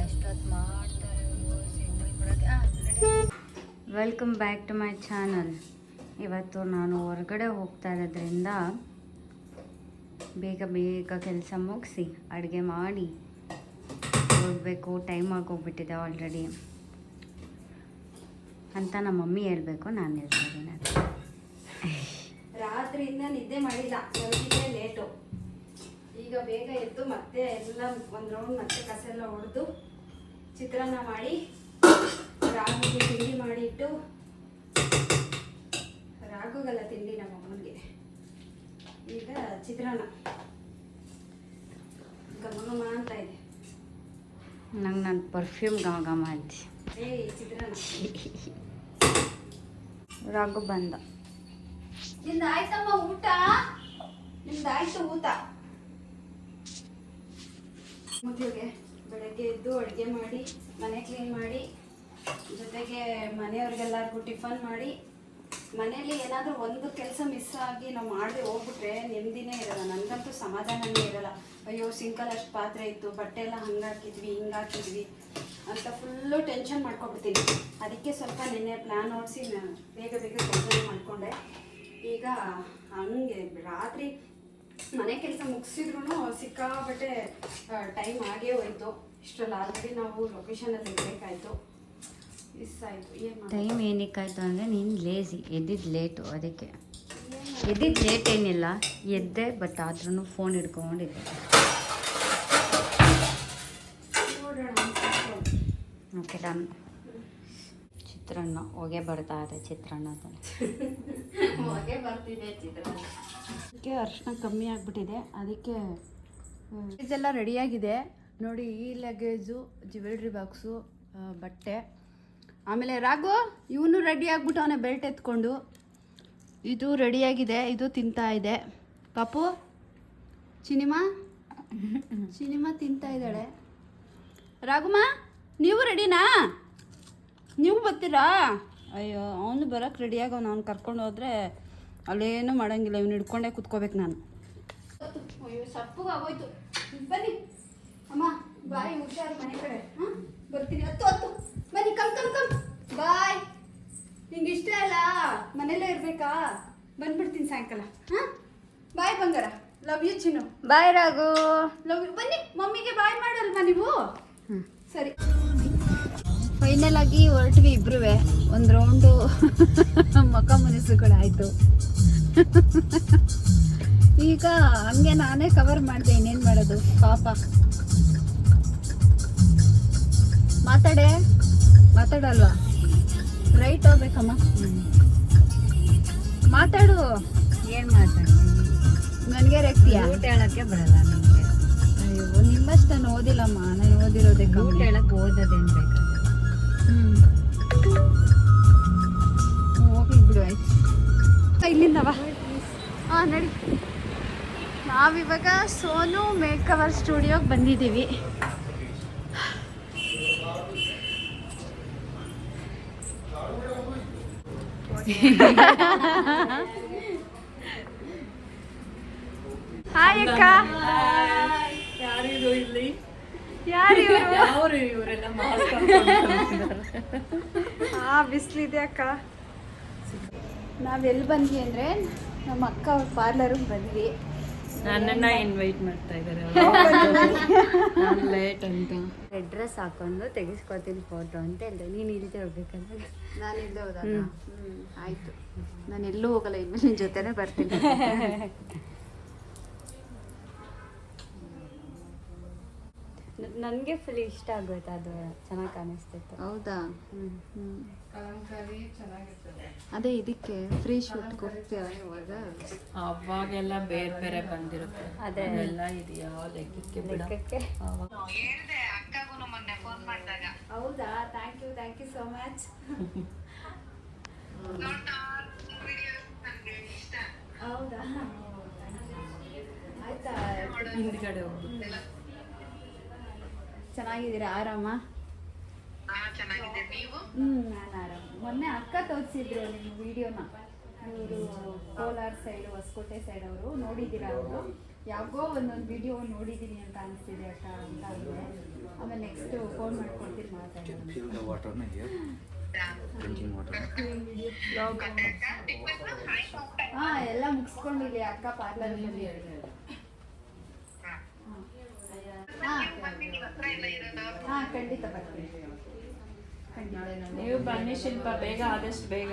ಎಷ್ಟೊತ್ತು ಮಾಡ್ತಾರೆ ಸಿಗ್ನಲ್ ಬರೋಕ್ಕೆ welcome back to my channel ಇವತ್ತು ನಾನು ಹೊರಗಡೆ ಹೋಗ್ತಾ ಇರೋದ್ರಿಂದ ಬೇಗ ಬೇಗ ಕೆಲಸ ಮುಗಿಸಿ ಅಡುಗೆ ಮಾಡಿ ಹೋಗಬೇಕು. ಟೈಮ್ ಆಗೋಗ್ಬಿಟ್ಟಿದೆ ಆಲ್ರೆಡಿ ಅಂತ ನಮ್ಮ ಮಮ್ಮಿ ಹೇಳಬೇಕು ನಾನು ಹೇಳ್ತಾ ಇದ್ದೀನಿ. ರಾತ್ರಿಯಿಂದ ನಿದ್ದೆ ಮಾಡಿಲ್ಲ. ಲೇಟು ಈಗ ಬೇಗ ಎದ್ದು ಮತ್ತೆ ಎಲ್ಲ ಒಂದು ರೌಂಡ್ ಮತ್ತೆ ಕಸ ಎಲ್ಲ ಹೊಡೆದು ಚಿತ್ರಾನ್ನ ಮಾಡಿ ರಾಗಿಗೆ ತಿಂಡಿ ಮಾಡಿಟ್ಟು ರಾಗುಗಲ್ಲ ತಿಂಡಿ ನಮ್ಮ ಅಮ್ಮನಿಗೆ. ಈಗ ಚಿತ್ರಾನ್ನ. ಗಮಗಮ ಅಂತ ಇದೆ. ನಂಗೆ ನನ್ನ ಪರ್ಫ್ಯೂಮ್ ಗಮಗಮ ಅಂತ. ಏಯ್ ಚಿತ್ರಾನ್ನ. ರಾಗು ಬಂದ. ನಿಂದ ಆಯ್ತಮ್ಮ ಊಟ? ನಿಮ್ದು ಆಯ್ತು ಊಟ. ಮಕ್ಕಳಿಗೆ ಬೆಳಗ್ಗೆ ಎದ್ದು ಅಡುಗೆ ಮಾಡಿ, ಮನೆ ಕ್ಲೀನ್ ಮಾಡಿ, ಜೊತೆಗೆ ಮನೆಯವ್ರಿಗೆಲ್ಲರಿಗೂ ಟಿಫನ್ ಮಾಡಿ. ಮನೇಲಿ ಏನಾದರೂ ಒಂದು ಕೆಲಸ ಮಿಸ್ ಆಗಿ ನಾವು ಮಾಡದೆ ಹೋಗ್ಬಿಟ್ರೆ ನೆಮ್ಮದಿನೇ ಇರಲ್ಲ ನನಗಂತೂ ಸಮಾಧಾನನೇ ಇರಲ್ಲ. ಅಯ್ಯೋ ಸಿಂಕಲ್ಲಿ ಅಷ್ಟು ಪಾತ್ರೆ ಇತ್ತು, ಬಟ್ಟೆ ಎಲ್ಲ ಹಂಗೆ ಹಾಕಿದ್ವಿ, ಹಿಂಗೆ ಹಾಕಿದ್ವಿ ಅಂತ ಫುಲ್ಲು ಟೆನ್ಷನ್ ಮಾಡ್ಕೊಬಿಡ್ತೀನಿ. ಅದಕ್ಕೆ ಸ್ವಲ್ಪ ನಿನ್ನೆ ಪ್ಲ್ಯಾನ್ ಓಡಿಸಿ ಬೇಗ ಬೇಗ ಕೆಲಸ ಮಾಡಿಕೊಂಡೆ. ಈಗ ಹಂಗೆ ರಾತ್ರಿ ಮನೆ ಕೆಲಸ ಮುಗಿಸಿದ್ರು ಸಿಕ್ಕಾಬಟ್ಟೆ ಟೈಮ್ ಆಗೇ ಹೋಯ್ತು. ಇಷ್ಟರಲ್ಲಿ ಆಲ್ರೆಡಿ ನಾವು ಲೊಕೇಶನಲ್ಲಿ ಇರಬೇಕಾಯ್ತು ಮಿಸ್ ಆಯಿತು. ಏನು ಟೈಮ್ ಏನಕ್ಕಾಯ್ತು ಅಂದರೆ ನೀನು ಲೇಸಿ ಎದ್ದಿದ್ದು ಲೇಟು ಅದಕ್ಕೆ. ಎದ್ದಿದ್ದು ಲೇಟ್ ಏನಿಲ್ಲ ಎದ್ದೆ ಬಟ್ ಆದ್ರೂ ಫೋನ್ ಹಿಡ್ಕೊಂಡಿದ್ದೆ. ಓಕೆ ಡನ್ ಚಿತ್ರಾನ್ನ ಹೊಗೆ ಬರ್ತಾ ಇದೆ ಚಿತ್ರಾನ್ನ ಹೊಗೆ ಬರ್ತಿದೆ ಚಿತ್ರಾನ್ನ. ಅದಕ್ಕೆ ಅರ್ಶಿನ ಕಮ್ಮಿ ಆಗಿಬಿಟ್ಟಿದೆ ಅದಕ್ಕೆ ಇದೆಲ್ಲ ರೆಡಿಯಾಗಿದೆ. ನೋಡಿ ಈ ಲಗೇಜು ಜ್ಯುವೆಲ್ರಿ ಬಾಕ್ಸು ಬಟ್ಟೆ. ಆಮೇಲೆ ರಾಘು ಇವನು ರೆಡಿ ಅವನೇ ಬೆಲ್ಟ್ ಎತ್ಕೊಂಡು ಇದು ರೆಡಿಯಾಗಿದೆ ಇದು ತಿಂತಾ ಇದೆ. ಪಾಪು ಚಿನಿಮಾ? ಚಿನಿಮಾ ತಿಂತಾ ಇದ್ದಾಳೆ. ರಾಘುಮ ನೀವು ರೆಡಿನಾ ನೀವು ಬರ್ತೀರಾ? ಅಯ್ಯೋ ಅವನು ಬರೋಕ್ಕೆ ರೆಡಿಯಾಗವನು ಅವ್ನು ಕರ್ಕೊಂಡು ಹೋದ್ರೆ ಅಲ್ಲೇನು ಮಾಡೋಂಗಿಲ್ಲ. ಇವ್ನು ಹಿಡ್ಕೊಂಡೇ ಕುತ್ಕೋಬೇಕು ನಾನು. ಅಯ್ಯೋ ಸಪ್ಪಗಾಗೋಯ್ತು. ಬನ್ನಿ. ಅಮ್ಮ ಬಾಯಿ ಹುಷಾರು ಮನೆ ಕಡೆ. ಹಾಂ? ಬರ್ತೀನಿ. ಹತ್ತು ಹತ್ತು. ಬನ್ನಿ ಕಮ್ ಕಮ್ ಕಮ್ ಬಾಯ್. ನಿಂಗೆ ಇಷ್ಟ ಅಲ್ಲ ಮನೆಯಲ್ಲೇ ಇರಬೇಕಾ? ಬಂದ್ಬಿಡ್ತೀನಿ ಸಾಯಂಕಾಲ. ಹಾಂ? ಬಾಯ್ ಬಂಗಾರ. ಲವ್ ಯು ಚಿನ್ನು. ಬಾಯ್ ರಾಘು. ಲವ್ ಯು ಬನ್ನಿ ಮಮ್ಮಿಗೆ ಬಾಯ್ ಮಾಡಲ್ವಾ ನೀವು. ಸರಿ. ಫೈನಲ್ ಆಗಿ ಹೊರಟ್ವಿ ಇಬ್ರು ಒಂದು ರೌಂಡು ಕೂಡ ಮುನಿಸುಗಳಾಯ್ತು ಈಗ ಹಂಗೆ ನಾನೇ ಕವರ್ ಮಾಡಿದೆ ಇನ್ನೇನು ಮಾಡೋದು ಪಾಪ. ಮಾತಾಡೆ? ಮಾತಾಡಲ್ವಾ? ರೈಟ್ ಹೋಗ್ಬೇಕಮ್ಮ. ಮಾತಾಡು. ಏನು ಮಾತಾಡ? ನನಗೆ ರೆಕ್ತಿಯಾ? ಊಟ ಹೇಳಕ್ಕೆ ಬರಲ್ಲ ನಿಮಗೆ ಅಯ್ಯೋ ನಿಮ್ಮಷ್ಟು ನಾನು ಓದಿಲ್ಲಮ್ಮ. ನಾನು ಓದಿರೋದೆ ಊಟ ಹೇಳಕ್ಕೆ ಓದೋದೇನು ಬೇಕು ಹ್ಮ್. ಹೋಗ್ಲಿ ಬಿಡು ಆಯ್ತು. ಇಲ್ಲಿಂದವಾ? ಹಾಂ ನಡಿ. ನಾವಿವಾಗ ಸೋನು ಮೇಕವರ್ ಸ್ಟುಡಿಯೋಗೆ ಬಂದಿದ್ದೀವಿ. ಹಾಯ್ ಅಕ್ಕ. ಯಾರಿದ್ರು ಇಲ್ಲಿ? ಯಾರು ಇವರು ಅವರು ಇವರೆಲ್ಲ ಹಾ ಬಿಸಿಲಿದೆ ಅಕ್ಕ. ನಾವೆಲ್ಲಿ ಬಂದ್ವಿ ಅಂದರೆ ನಮ್ಮ ಅಕ್ಕ ಅವ್ರ ಪಾರ್ಲರ್ಗೆ ಬಂದ್ವಿ. ನನ್ನನ್ನ ಇನ್ವೈಟ್ ಮಾಡ್ತಾ ಇದ್ದಾರೆ ನಾನು ಲೇಟ್ ಅಂತ. ರೆಡ್ ಡ್ರೆಸ್ ಹಾಕೊಂಡು ತೆಗಿಸ್ಕೊತೀನಿ ಫೋಟೋ ಅಂತ ಹೇಳಿದೆ. ನೀನು ಇಲ್ಲದೆ ಹೋಗ್ಬೇಕಂದ್ರೆ ನಾನು ಇಲ್ಲದೆ ಹೋದ ಆಯಿತು. ನಾನು ಎಲ್ಲೂ ಹೋಗಲ್ಲ ಇನ್ನು ನಿನ್ನ ಜೊತೆನೇ ಬರ್ತೀನಿ. ನನಗೆ ಫುಲ್ ಇಷ್ಟ ಆಗೋಯ್ತು ಅದು ಚೆನ್ನಾಗಿ ಕಾಣಿಸ್ತಿತ್ತು. ಹೌದಾ? ಹ್ಞೂ ಹ್ಞೂ ಅದೇ ಇದಕ್ಕೆ ಫ್ರೀ ಶೂಟ್ ಹೋಗ್ತೀಯ ಇವಾಗ? ಅವಾಗೆಲ್ಲ ಬೇರೆ ಬೇರೆ ಬಂದಿರುತ್ತೆ. ಅದೇ. ಅದೆಲ್ಲ ಇದೆಯಾ? ಯಾವ ಲೆಕ್ಕಕ್ಕೆ. ನಮ್ಮನೆ ಫೋನ್ ಮಾಡಿದಾಗ. ಹೌದಾ? Thank you thank you so much ಹೌದಾ? ಆಯ್ತಾ? ಹಿಂದ್ಗಡೆ ಹೋಗಿ ಚೆನ್ನಾಗಿದ್ದೀರಾ ಆರಾಮ? ಹ್ಮ್ ನಾನು ಆರಾಮ್. ಮೊನ್ನೆ ಅಕ್ಕ ತೋರಿಸಿದ್ರು ನಿಮ್ಮ ವಿಡಿಯೋನ. ಇವರು ಕೋಲಾರ ಸೈಡ್ ಹೊಸಕೋಟೆ ಸೈಡ್ ಅವರು. ನೋಡಿದ್ದೀರಾ ಅವರು? ಯಾವಾಗೋ ಒಂದೊಂದು ವಿಡಿಯೋ ನೋಡಿದ್ದೀನಿ ಅಂತ ಅನಿಸ್ತಿದೆ ಅಕ್ಕ ಅಂತ ಅಂದ್ರೆ ಆಮೇಲೆ ನೆಕ್ಸ್ಟ್ ಫೋನ್ ಮಾಡ್ಕೊಡ್ತೀನಿ ಮಾತಾಡೋಣ. ಹಾ. ಎಲ್ಲ ಮುಗಿಸ್ಕೊಂಡಿಲ್ಲಿ ಅಕ್ಕ ಪಾರ್ಲರ್ ಹಾ ಖಂಡಿತ ಬರ್ತೀನಿ. ನೀವು ಬನ್ನಿ ಶಿಲ್ಪ ಬೇಗ ಆದಷ್ಟು ಬೇಗ.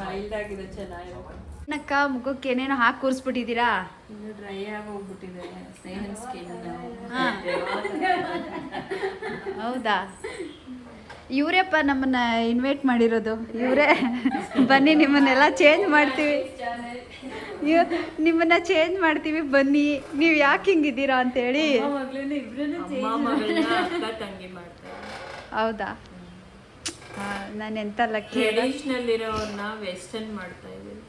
ಮೈಲ್ಡ್ ಆಗಿದೆ ಚೆನ್ನಾಗಿರುತ್ತೆ ಅಕ್ಕ ಮುಖಕ್ಕೆ ಏನೇನೋ ಹಾಕಿ ಕೂರಿಸ್ಬಿಟ್ಟಿದ್ದೀರಾ? ಇನ್ನು ಡ್ರೈ ಆಗಿ ಹೋಗ್ಬಿಟ್ಟಿದೆ ಸ್ನೇಹನ್ ಸ್ಕಿನ್ ಹೌದಾ? ಇವರೇಪ್ಪ ನಮ್ಮನ್ನ ಇನ್ವೈಟ್ ಮಾಡಿರೋದು. ಇವರೇ. ಬನ್ನಿ ನಿಮ್ಮನ್ನೆಲ್ಲ ಚೇಂಜ್ ಮಾಡ್ತೀವಿ. ನೀವು ನಿಮ್ಮನ್ನ ಚೇಂಜ್ ಮಾಡ್ತೀವಿ ಬನ್ನಿ. ನೀವು ಯಾಕೆ ಹಿಂಗಿದ್ದೀರಾ ಅಂತೇಳಿ. ಹೌದಾ? ನಾನು ಎಂತ ಲಕ್ಕಿ ಟ್ರೆಡಿಷನಲ್ ಇರೋರ್ನ ವೆಸ್ಟರ್ನ್ ಮಾಡ್ತಾ ಇದ್ದೀವಿ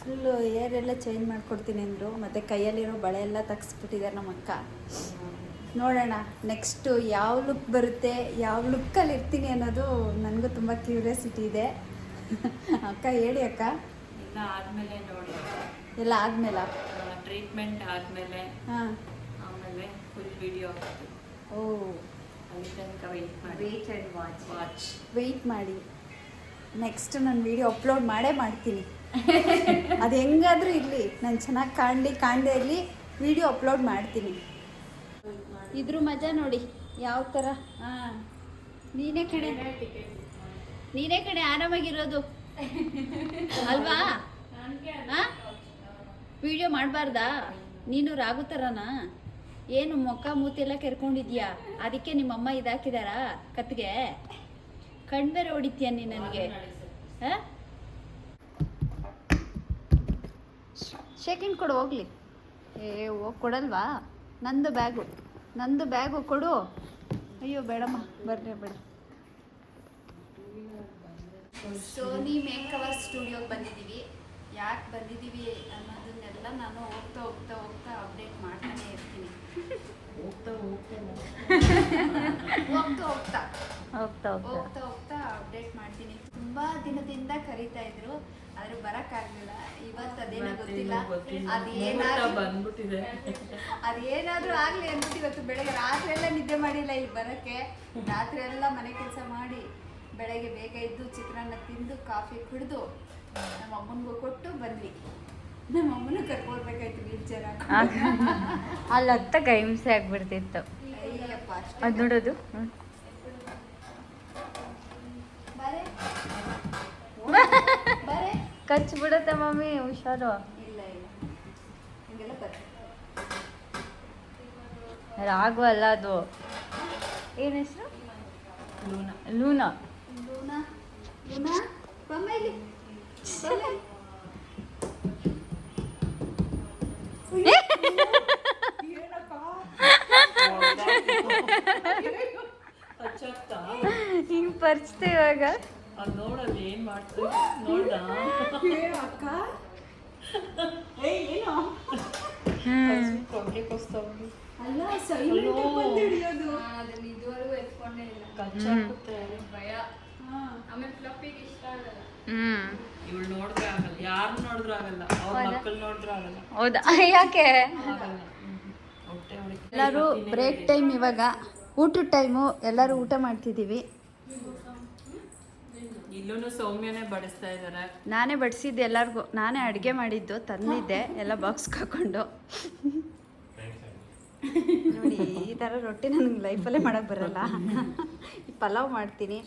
ಫುಲ್ಲು ಏರ್ ಎಲ್ಲ ಚೇಂಜ್ ಮಾಡ್ಕೊಡ್ತೀನಿ ಅಂದರು ಮತ್ತು ಕೈಯಲ್ಲಿರೋ ಬಳೆ ಎಲ್ಲ ತೆಗ್ಸ್ಬಿಟ್ಟಿದ್ದಾರೆ ನಮ್ಮ ಅಕ್ಕ. ನೋಡೋಣ ನೆಕ್ಸ್ಟು ಯಾವ ಲುಕ್ ಬರುತ್ತೆ ಯಾವ ಲುಕ್ಕಲ್ಲಿ ಇರ್ತೀನಿ ಅನ್ನೋದು ನನಗೂ ತುಂಬ ಕ್ಯೂರಿಯಾಸಿಟಿ ಇದೆ. ಅಕ್ಕ ಹೇಳಿ ಅಕ್ಕ. ಎಲ್ಲ ಆದ್ಮೇಲೆ ನೋಡಿ. ಎಲ್ಲ ಆದಮೇಲೆ? ಟ್ರೀಟ್ಮೆಂಟ್ ಆದ್ಮೇಲೆ ಹಾಂ. ಆಮೇಲೆ ಫುಲ್ ವಿಡಿಯೋ ಓ. ಅಲ್ಲಿ ತನಕ ವೆಯ್ಟ್ ಮಾಡಿ wait and watch watch wait ಮಾಡಿ. ನೆಕ್ಸ್ಟ್ ನಾನು ವಿಡಿಯೋ ಅಪ್ಲೋಡ್ ಮಾಡೇ ಮಾಡ್ತೀನಿ. ಅದು ಹೆಂಗಾದ್ರೂ ಇರಲಿ. ನಾನು ಚೆನ್ನಾಗಿ ಕಾಣಲಿ ಕಾಣದೇ ಇರಲಿ ವಿಡಿಯೋ ಅಪ್ಲೋಡ್ ಮಾಡ್ತೀನಿ. ಇದ್ರ ಮಜಾ ನೋಡಿ. ಯಾವ ಥರ ಹಾಂ ನೀನೇ ಕಡೆ ನೀನೇ ಕಡೆ ಆರಾಮಾಗಿರೋದು. ಅಲ್ವಾ? ಹಾಂ ವಿಡಿಯೋ ಮಾಡಬಾರ್ದಾ? ನೀನು ರಾಗು ಥರನಾ ಏನು ಮೊಕ್ಕ ಎಲ್ಲ ಕೆರ್ಕೊಂಡಿದ್ಯಾ? ಅದಕ್ಕೆ ನಿಮ್ಮಮ್ಮ ಇದಾಕಿದಾರಾ ಕತ್ಗೆ ಕಣ್ಬೇರೆ ಹೊಡಿತೀಯ ನೀ ನನಗೆ? ಹಾಂ? ಶೇಕಿಂಗ್ ಕೊಡು ಹೋಗ್ಲಿ. ಏ ಹೋಗಿ ಕೊಡಲ್ವಾ? ನಂದು ಬ್ಯಾಗು. ನಂದು ಬ್ಯಾಗು ಕೊಡು. ಅಯ್ಯೋ ಬೇಡಮ್ಮ ಬರ್ರಿ ಬೇಡ ಸೋನಿ ಮೇಕ್ ಅವರ್ ಸ್ಟುಡಿಯೋಗೆ ಬಂದಿದ್ದೀವಿ. ಯಾಕೆ ಬಂದಿದ್ದೀವಿ ಅನ್ನೋದನ್ನೆಲ್ಲ ನಾನು ಹೋಗ್ತಾ ಹೋಗ್ತಾ ಹೋಗ್ತಾ ಅಪ್ಡೇಟ್ ಮಾಡ್ತಾನೆ ಇರ್ತೀನಿ. ಹೋಗ್ತಾ ಹೋಗ್ತಾ ಹೋಗ್ತಾ ಹೋಗ್ತಾ. ಹೋಗ್ತಾ ಅಪ್ಡೇಟ್ ಮಾಡ್ತೀನಿ. ತುಂಬಾ ದಿನದಿಂದ ಕರಿತಾ ಇದ್ರು ಆದ್ರೆ ಬರಕ್ಕಾಗ್ಲಿಲ್ಲ ಇವತ್ತು ಅದೇನೋ ಗೊತ್ತಿಲ್ಲ. ಅದೇನಾದ್ರು ಬಂದ್ಬಿಟ್ಟಿದೆ. ಅದೇನಾದ್ರೂ ಆಗ್ಲಿ ಅಂದ್ಬಿಟ್ಟು ಇವತ್ತು ಬೆಳಗ್ಗೆ ರಾತ್ರಿ ಎಲ್ಲ ನಿದ್ದೆ ಮಾಡಿಲ್ಲ ಇಲ್ಲಿ ಬರಕ್ಕೆ. ರಾತ್ರಿ ಎಲ್ಲ ಮನೆ ಕೆಲಸ ಮಾಡಿ ಬೆಳಗ್ಗೆ ಬೇಗ ಇದ್ದು ಚಿತ್ರಾನ್ನ ತಿಂದು ಕಾಫಿ ಕುಡಿದು ನಮ್ಮ ಅಮ್ಮನಿಗೂ ಕೊಟ್ಟು ಬಂದ್ವಿ. ನಮ್ಮ ಅಮ್ಮನ ಕರ್ಕೊಳ್ಬೇಕಾಯ್ತು ವೀಲ್ಚೇರ್ ಅಲ್ಲಿ ಹತ್ತಾಗ ಹಿಂಸೆ ಆಗ್ಬಿಡ್ತಿತ್ತು. ಅದು ನೋಡೋದು? ಕಚ್ ಬಿಡುತ್ತೆ ಮಮ್ಮಿ ಹುಷಾರು. ರಾಗು ಅಲ್ಲ ಅದು. ಏನ್ ಹೆಸರು? ಲೂನಾ. ಲೂನಾ. ಲೂನಾ? ಲೂನಾ? ಹಿಂಗ್ ಪರಿಚ್ತೆ ಇವಾಗ ನೋಡಲ್ಲಿ ಏನ್ ಮಾಡ್ತೀವಿ ನೋಡ್ದ ಕೊಬ್ಬರಿ ಕೊಸ್ತವ್ರಿ ಅಲ್ಲ ಆಗಿ ಬಂದು ಹಿಡಿಯೋದು. ಭಯ ಆಮೇಲೆ ಹ್ಮ್ ಇವಳು ನೋಡಿದ್ರೆ ಆಗಲ್ಲ ಯಾರು ನೋಡಿದ್ರು ಆಗಲ್ಲ ಅವ್ರ ಮಕ್ಕಳು ನೋಡಿದ್ರು ಆಗಲ್ಲ. ಹೌದಾ? ಯಾಕೆ? ಆಗಲ್ಲ. ಹೊಟ್ಟೆ ಹೊಡಿ ಎಲ್ಲರೂ ಬ್ರೇಕ್ ಟೈಮ್ ಇವಾಗ. ಊಟದ ಟೈಮು ಎಲ್ಲರೂ ಊಟ ಮಾಡ್ತಿದ್ದೀವಿ ಇಲ್ಲೂ ಸೌಮ್ಯನೇ ಬಡಿಸ್ತಾ ಇದಾರೆ. ನಾನೇ ಬಡಿಸಿದ್ದೆ ಎಲ್ಲರಿಗೂ. ನಾನೇ ಅಡುಗೆ ಮಾಡಿದ್ದು ತಂದಿದ್ದೆ ಎಲ್ಲ ಬಾಕ್ಸ್ ಹಾಕೊಂಡು. ನೋಡಿ ಈ ಥರ ರೊಟ್ಟಿ ನನಗೆ ಲೈಫಲ್ಲೇ ಮಾಡೋಕ್ಕೆ ಬರಲ್ಲ. ಈ ಪಲಾವ್ ಮಾಡ್ತೀನಿ.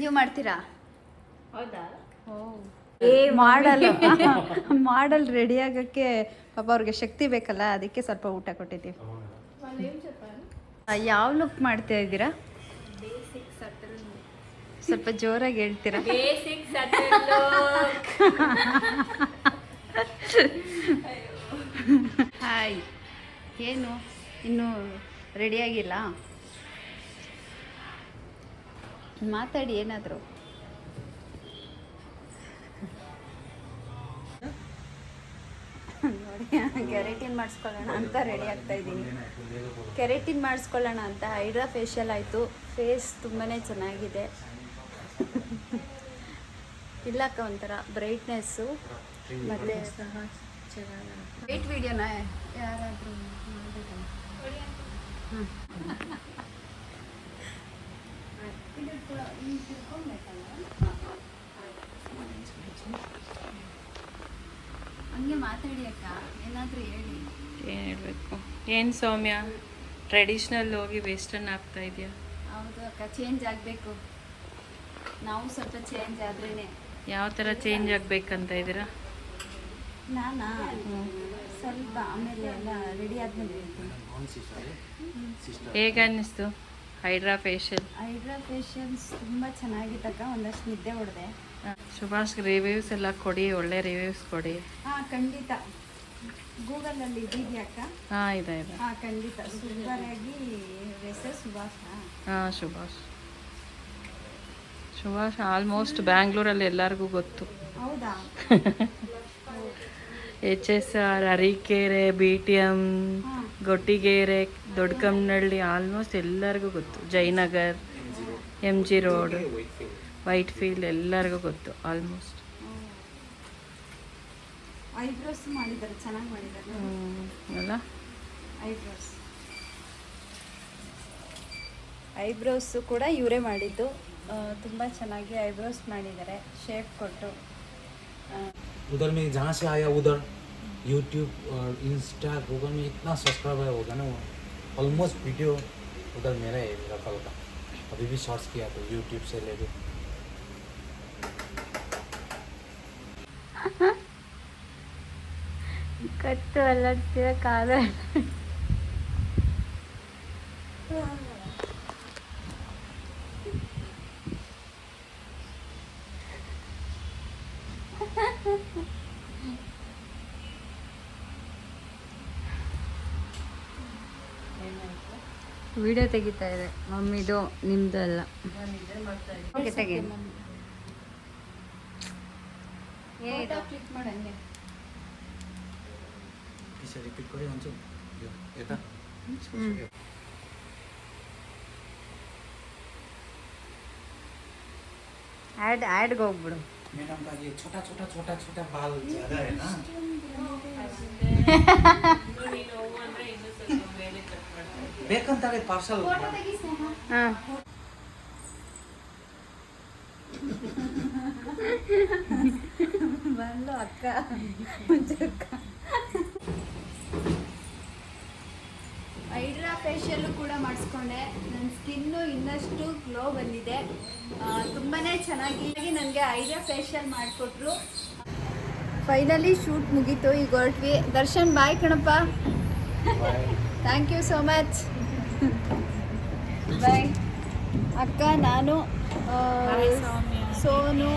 ನೀವು ಮಾಡ್ತೀರಾ? ಹೌದಾ? ಮಾಡಲ್ ಮಾಡಲ್ ರೆಡಿ ಆಗಕ್ಕೆ ಪಾಪ ಅವ್ರಿಗೆ ಶಕ್ತಿ ಬೇಕಲ್ಲ ಅದಕ್ಕೆ ಸ್ವಲ್ಪ ಊಟ ಕೊಟ್ಟಿದ್ದೀವಿ. ಯಾವ ಲುಕ್ ಮಾಡ್ತಾ ಇದ್ದೀರಾ? ಸ್ವಲ್ಪ ಜೋರಾಗಿ ಹೇಳ್ತೀರಾ? ಹಾಯ್ ಏನು? ಇನ್ನೂ ರೆಡಿಯಾಗಿಲ್ಲ ಮಾತಾಡಿ ಏನಾದರೂ. ಕೆರೆಟಿನ್ ಮಾಡಿಸ್ಕೊಳ್ಳೋಣ ಅಂತ ರೆಡಿ ಆಗ್ತಾ ಇದ್ದೀನಿ. ಕೆರೆಟಿನ್ ಮಾಡಿಸ್ಕೊಳ್ಳೋಣ ಅಂತ ಹೈಡ್ರಾ ಫೇಶಿಯಲ್ ಆಯಿತು. ಫೇಸ್ ತುಂಬಾ ಚೆನ್ನಾಗಿದೆ. ಇಲ್ಲಕ್ಕ ಒಂಥರ ಬ್ರೈಟ್ನೆಸ್ಸು ಮತ್ತು ವೈಟ್ ವಿಡಿಯೋನ ಯಾರಾದರೂ ಹಂಗೆ ಮಾತಾಡಿ ಅಕ್ಕ ಏನಾದರೂ ಹೇಳಿ. ಏನು ಹೇಳಬೇಕು? ಏನು ಸೌಮ್ಯ? ಟ್ರೆಡಿಷ್ನಲ್ ಹೋಗಿ ವೆಸ್ಟರ್ನ್ ಆಗ್ತಾ ಇದೆಯಾ? ಹೌದು ಅಕ್ಕ ಚೇಂಜ್ ಆಗಬೇಕು. ನಾವು ಸ್ವಲ್ಪ ಚೇಂಜ್ ಆದ್ರೇನೆ. ಯಾವ ಥರ ಚೇಂಜ್ ಆಗಬೇಕಂತ ಇದ್ದೀರಾ? ನಾನಾ? ಸ್ವಲ್ಪ ಆಮೇಲೆ ಎಲ್ಲ ರೆಡಿ ಆದ್ಮೇಲೆ ಹೇಳ್ತೀನಿ. ಹೇಗೆ ಅನ್ನಿಸ್ತು? ಹೈಡ್ರಾ ಫೇಶಿಯಲ್ ಹೈಡ್ರಾ ಫೇಶಿಯಲ್ಸ್ ತುಂಬ ಚೆನ್ನಾಗಿತ್ತಕ್ಕ ಒಂದಷ್ಟು ನಿದ್ದೆ ಹೊಡೆದೆ. ಸುಭಾಷ್ ರಿವ್ಯೂಸ್ ಎಲ್ಲ ಕೊಡಿ ಒಳ್ಳೆ ರಿವ್ಯೂಸ್ ಕೊಡಿ. ಹಾಂ ಖಂಡಿತ. ಗೂಗಲಲ್ಲಿ ಇದೆಯಾ ಅಕ್ಕ? ಹಾಂ ಇದೆ ಇದೆ. ಹಾಂ ಖಂಡಿತ. ಸೂಪರಾಗಿ ಹೆಸರು ಸುಭಾಷ ಹಾಂ. ಸುಭಾಷ್ ಸುಭಾಷ್ ಆಲ್ಮೋಸ್ಟ್ ಬ್ಯಾಂಗ್ಳೂರಲ್ಲಿ ಎಲ್ಲರಿಗೂ ಗೊತ್ತು. ಹೌದಾ? H S R Arikere B T M Gottigere Doddakammanahalli almost ಎಲ್ಲರಿಗೂ ಗೊತ್ತು. Jayanagar M G road white field ಎಲ್ಲರಿಗೂ ಗೊತ್ತು ಆಲ್ಮೋಸ್ಟ್ ಐಬ್ರೋಸ್ ಮಾಡಿದ್ದಾರೆ ಚೆನ್ನಾಗಿ ಮಾಡಿದ್ದಾರೆ ಅಲ್ಲ ಐಬ್ರೋಸ್ ಐಬ್ರೋಸು ಕೂಡ ಇವರೇ ಮಾಡಿದ್ದು ತುಂಬ ಚೆನ್ನಾಗಿ ಐಬ್ರೋಸ್ ಮಾಡಿದ್ದಾರೆ ಶೇಪ್ ಕೊಟ್ಟು ಆ, उधर में जहाँ से आया उधर यूट्यूब और इंस्टा गूगल में इतना सब्सक्राइबर होगा ना ऑलमोस्ट वीडियो उधर मेरा है मेरा कल का अभी भी शॉर्ट्स किया तो यूट्यूब से लेके ಕತ್ತು ಅಲ್ಲಾಡ್ತೀರ ಕಾಲ ವಿಡಿಯೋ ತೆಗಿತಾ ಇದೆ. ಮಮ್ಮಿದು ನಿಮ್ದು ಅಲ್ಲ. ಕ್ಲಿಕ್ ತೆಗಿ ಫೋಟೋ ಕ್ಲಿಕ್ ಮಾಡಂಗೆ त्यसरी रिपिट गरिरहन्छु यो यता ಆ್ಯಡ್ ಆ್ಯಡ್ಗೆ ಹೋಗ್ಬಿಡು मैडम का ये छोटा छोटा छोटा छोटा बाल ज़्यादा है ना ಬೇಕಂತಾರೆ ಪಾರ್ಸಲ್ ಹಾಂ ಬಂದು ಅಕ್ಕ ಹೈಡ್ರಾ ಇನ್ನಷ್ಟು ಗ್ಲೋ ಬಂದಿದೆ. ತುಂಬಾ ಚೆನ್ನಾಗಿ ನನಗೆ ಐಡಿಯಾ ಫೇಶಿಯಲ್ ಮಾಡಿಕೊಟ್ರು. ಫೈನಲಿ ಶೂಟ್ ಮುಗೀತು ಈಗ ಹೊರಟ್ವಿ. ದರ್ಶನ್ ಬಾಯ್ ಕಣಪ್ಪ. Thank you so much bye ಅಕ್ಕ ನಾನು ಸೋನು.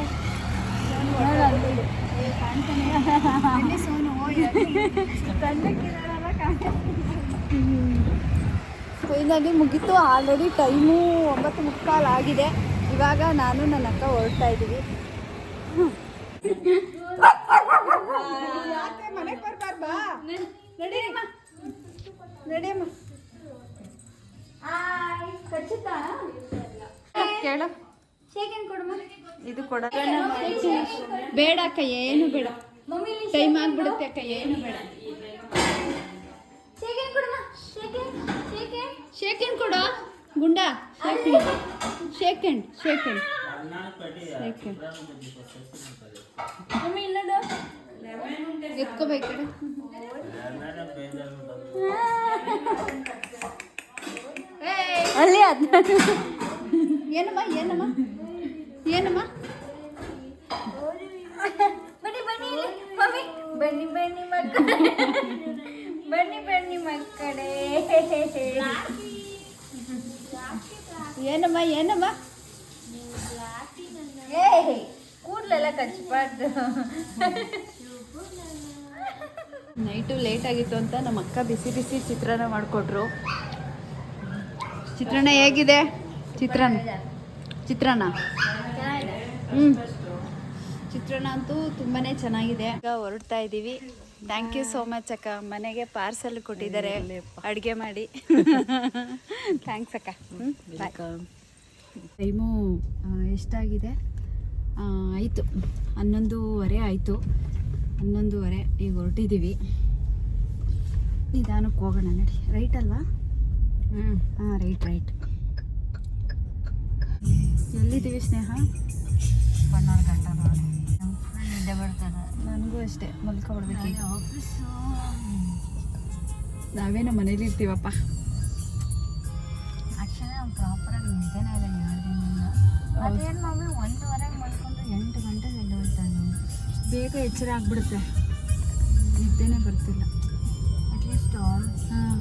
ಸೋನು ಸೋನು ಓ, ಎಲ್ಲಿ? ಸಣ್ಣಕ್ಕಿದಾಳಲ್ಲ, ಕಾಣ್ತಾನೆ. ಫೈನಲಿ ಮುಗೀತು. ಆಲ್ರೆಡಿ ಟೈಮು ಒಂಬತ್ತು ಮುಕ್ಕಾಲು ಆಗಿದೆ. ಇವಾಗ ನಾನು ನನ್ನ ಅಕ್ಕ ಹೊರಡ್ತಾ ಇದ್ದೀವಿ. ಕೇಳು. ಇದು ಕೊಡ. ಬೇಡ ಅಕ್ಕ ಏನು ಬೇಡ. ಟೈಮ್ ಆಗ್ಬಿಡುತ್ತೆ ಅಕ್ಕ ಏನು ಬೇಡ. ಶೇಕೆಂಡ್ ಕೊಡ. ಗುಂಡ ಶೇಕೆಂಡ್ ಶೇಕೆಂಡ್ ಶೇಕೆಂಡ್ ಎತ್ಕೋಬೇಕು. ಅಲ್ಲಿ ಅದ್ನ. ಏನಮ್ಮ ಏನಮ್ಮ? ಏನಮ್ಮ ಬನ್ನಿ ಬನ್ನಿ ಇಲ್ಲಿ. ಮಮ್ಮಿ ಬನ್ನಿ ಬನ್ನಿ ಮಕ್ಕಳೇ ಬನ್ನಿ ಬನ್ನಿ ಮಕ್ಕಳೇ ಏನಮ್ಮ ಕೂಡ್ಲೆಲ್ಲ ಕಚ್ಬಾರ್ದು ನೈಟು ಲೇಟ್ ಆಗಿತ್ತು ಅಂತ ನಮ್ಮ ಅಕ್ಕ ಬಿಸಿ ಬಿಸಿ ಚಿತ್ರಾನ್ನ ಮಾಡಿಕೊಟ್ರು. ಚಿತ್ರಾನ್ನ ಹೇಗಿದೆ? ಚಿತ್ರಾನ್ನ. ಚಿತ್ರಾನ್ನ. ಹ್ಞೂ ಚಿತ್ರಾನ್ನ ಅಂತೂ ತುಂಬಾ ಚೆನ್ನಾಗಿದೆ. ಈಗ ಹೊರಡ್ತಾ ಇದ್ದೀವಿ ಥ್ಯಾಂಕ್ ಯು ಸೋ ಮಚ್ ಅಕ್ಕ. ಮನೆಗೆ ಪಾರ್ಸಲ್ ಕೊಟ್ಟಿದ್ದಾರೆ. ಅಡುಗೆ ಮಾಡಿ. ಥ್ಯಾಂಕ್ಸ್ ಅಕ್ಕ. ಟೈಮು ಎಷ್ಟಾಗಿದೆ? ಆಯಿತು. ಹನ್ನೊಂದೂವರೆ ಆಯಿತು. ಹನ್ನೊಂದೂವರೆ ಈಗ ಹೊರಟಿದ್ದೀವಿ. ನಿಧಾನಕ್ಕೆ ಹೋಗೋಣ ನಡಿ. ರೈಟ್ ಅಲ್ವಾ? ಹ್ಞೂ ಹಾಂ ರೈಟ್ ರೈಟ್. ಎಲ್ಲಿದ್ದೀವಿ ಸ್ನೇಹ? ಪನ್ನೊಂದು ಗಂಟೆ ನೋಡಿ ನಿದ್ದೆ ಬರ್ತಾರೆ ನನಗೂ ಅಷ್ಟೇ. ಮಲ್ಕೊಬಿಡ್ಬೇಕು ಆಫೀಸು ನಾವೇನೋ ಮನೇಲಿ ಇರ್ತೀವಪ್ಪ. ನಾವು ಪ್ರಾಪರಾಗಿ ನಿದ್ದೆನೇ ಇಲ್ಲ ಎರಡು ದಿನದಿಂದ ಅದೇನು ಮಾಮೂಲಿ ಒಂದೂವರೆಗೆ ಮಲ್ಕೊಂಡು ಎಂಟು ಗಂಟೆಗೆ ಎದ್ದೋಳ್ತಾನೆ ಬೇಗ ಎಚ್ಚರ ಆಗ್ಬಿಡುತ್ತೆ. ನಿದ್ದೆನೇ ಬರ್ತಿಲ್ಲ. ಅಟ್ಲೀಸ್ಟ್ ಹಾಂ.